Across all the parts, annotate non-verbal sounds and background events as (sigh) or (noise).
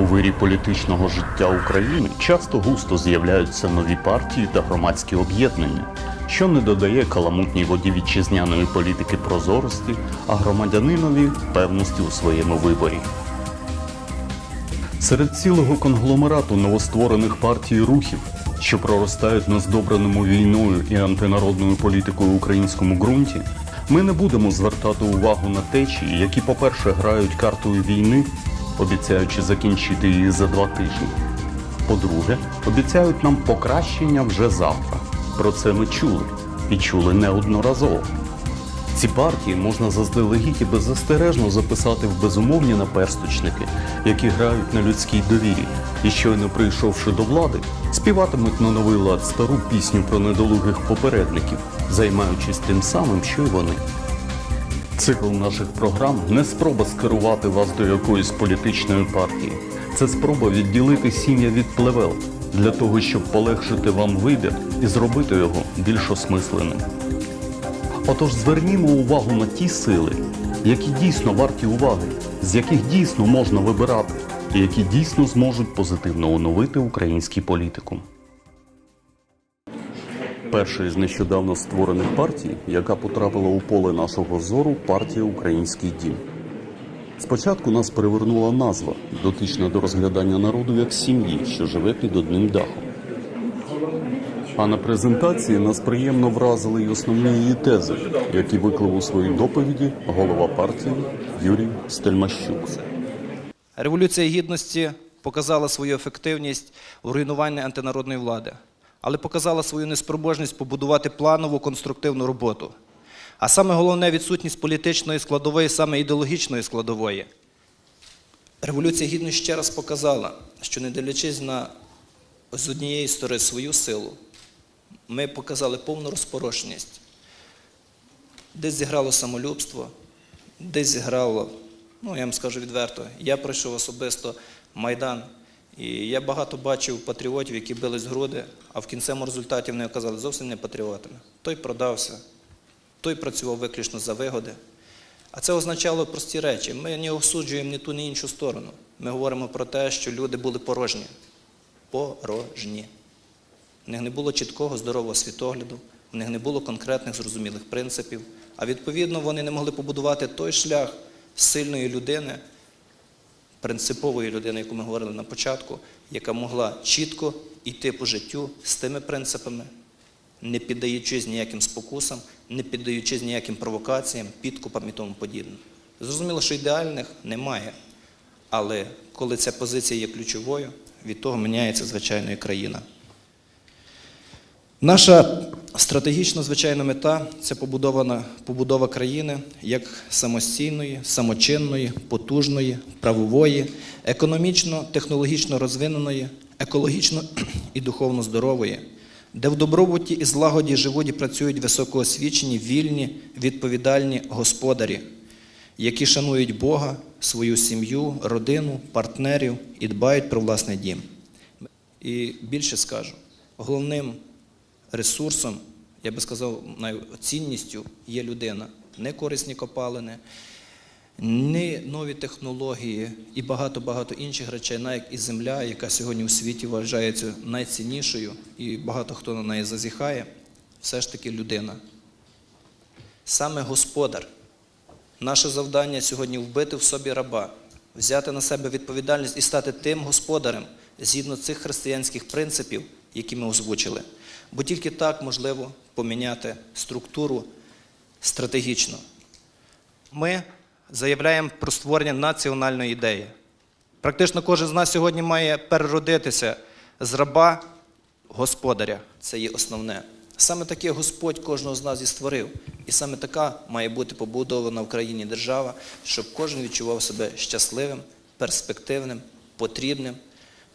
У вирі політичного життя України часто густо з'являються нові партії та громадські об'єднання, що не додає каламутній воді вітчизняної політики прозорості, а громадянинові певності у своєму виборі. Серед цілого конгломерату новостворених партій рухів, що проростають на здобреному війною і антинародною політикою українському ґрунті, ми не будемо звертати увагу на течії, які, по-перше, грають картою війни, обіцяючи закінчити її за два тижні. По-друге, обіцяють нам покращення вже завтра. Про це ми чули і чули неодноразово. Ці партії можна заздалегідь і беззастережно записати в безумовні наперсточники, які грають на людській довірі, і щойно прийшовши до влади, співатимуть на новий лад стару пісню про недолугих попередників, займаючись тим самим, що й вони. Цикл наших програм не спроба скерувати вас до якоїсь політичної партії. Це спроба відділити сім'я від плевел для того, щоб полегшити вам вибір і зробити його більш осмисленим. Отож звернімо увагу на ті сили, які дійсно варті уваги, з яких дійсно можна вибирати, і які дійсно зможуть позитивно оновити український політикум. Перша із нещодавно створених партій, яка потрапила у поле нашого зору, партія Український дім. Спочатку нас привернула назва, дотична до розглядання народу як сім'ї, що живе під одним дахом. А на презентації нас приємно вразили й основні її тези, які виклав у своїй доповіді голова партії Юрій Стельмащук. Революція гідності показала свою ефективність у руйнуванні антинародної влади, але показала свою неспроможність побудувати планову конструктивну роботу. А саме головне відсутність політичної складової, саме ідеологічної складової. Революція гідності ще раз показала, що не дивлячись на з однієї сторони свою силу, ми показали повну розпорошеність. Десь зіграло самолюбство, десь зіграло, ну я вам скажу відверто, я пройшов особисто Майдан, і я багато бачив патріотів, які бились в груди, а в кінцевому результаті вони оказали зовсім не патріотами. Той продався, той працював виключно за вигоди. А це означало прості речі. Ми не осуджуємо ні ту, ні іншу сторону. Ми говоримо про те, що люди були порожні. Порожні. В них не було чіткого здорового світогляду, в них не було конкретних зрозумілих принципів, а відповідно вони не могли побудувати той шлях сильної людини, принципової людини, яку ми говорили на початку, яка могла чітко йти по життю з тими принципами, не піддаючись ніяким спокусам, не піддаючись ніяким провокаціям, підкупам і тому подібне. Зрозуміло, що ідеальних немає. Але коли ця позиція є ключовою, від того міняється звичайно і країна. Наша стратегічна звичайна мета це побудована побудова країни як самостійної, самочинної, потужної, правової, економічно, технологічно розвиненої, екологічно (clears throat) і духовно здорової, де в добробуті і злагоді живуть і працюють високоосвічені, вільні, відповідальні господарі, які шанують Бога, свою сім'ю, родину, партнерів і дбають про власний дім. І більше скажу, головним ресурсом, я би сказав, цінністю є людина. Не корисні копалини, не нові технології і багато-багато інших речей, навіть і земля, яка сьогодні у світі вважається найціннішою, і багато хто на неї зазіхає, все ж таки людина. Саме господар. Наше завдання сьогодні вбити в собі раба, взяти на себе відповідальність і стати тим господарем згідно цих християнських принципів, які ми озвучили. Бо тільки так можливо поміняти структуру стратегічно. Ми заявляємо про створення національної ідеї. Практично кожен з нас сьогодні має переродитися з раба господаря. Це є основне. Саме таке Господь кожного з нас і створив. І саме така має бути побудована в країні держава, щоб кожен відчував себе щасливим, перспективним, потрібним,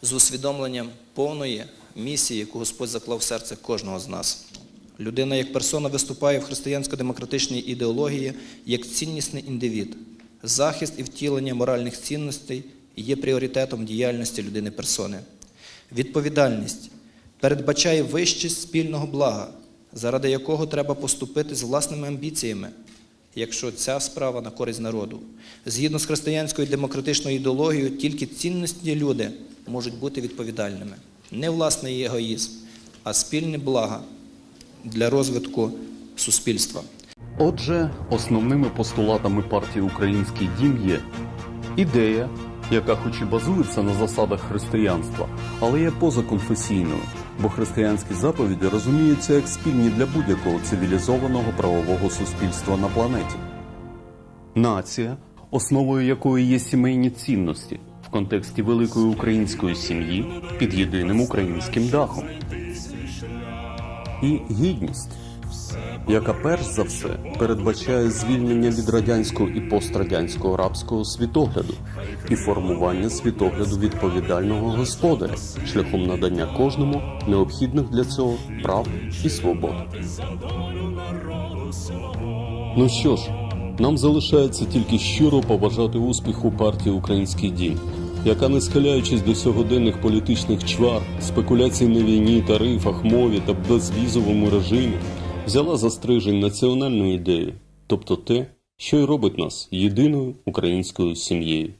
з усвідомленням повної місії, яку Господь заклав в серце кожного з нас. Людина як персона виступає в християнсько-демократичній ідеології як ціннісний індивід. Захист і втілення моральних цінностей є пріоритетом діяльності людини персони. Відповідальність передбачає вищість спільного блага, заради якого треба поступити з власними амбіціями, якщо ця справа на користь народу. Згідно з християнською демократичною ідеологією, тільки цінності люди можуть бути відповідальними. Не власний егоїзм, а спільне благо для розвитку суспільства. Отже, основними постулатами партії Український дім є ідея, яка хоч і базується на засадах християнства, але є позаконфесійною, бо християнські заповіді розуміються як спільні для будь-якого цивілізованого правового суспільства на планеті. Нація, основою якої є сімейні цінності в контексті великої української сім'ї під єдиним українським дахом. І гідність яка перш за все передбачає звільнення від радянського і пострадянського рабського світогляду і формування світогляду відповідального господаря шляхом надання кожному необхідних для цього прав і свобод. Ну що ж, нам залишається тільки щиро побажати успіху партії Український дім, яка, не схиляючись до сьогоденних політичних чвар, спекуляцій на війні, тарифах, мові та безвізовому режимі, взяла за стрижень національну ідею, тобто те, що й робить нас єдиною українською сім'єю.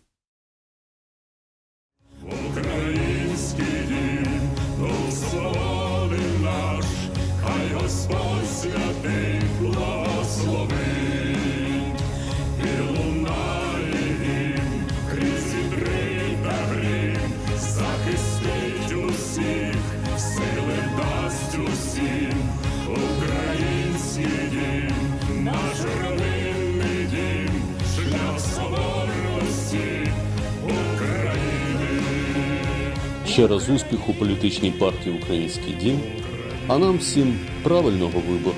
Ще раз успіху політичній партії Український дім, а нам всім правильного вибору.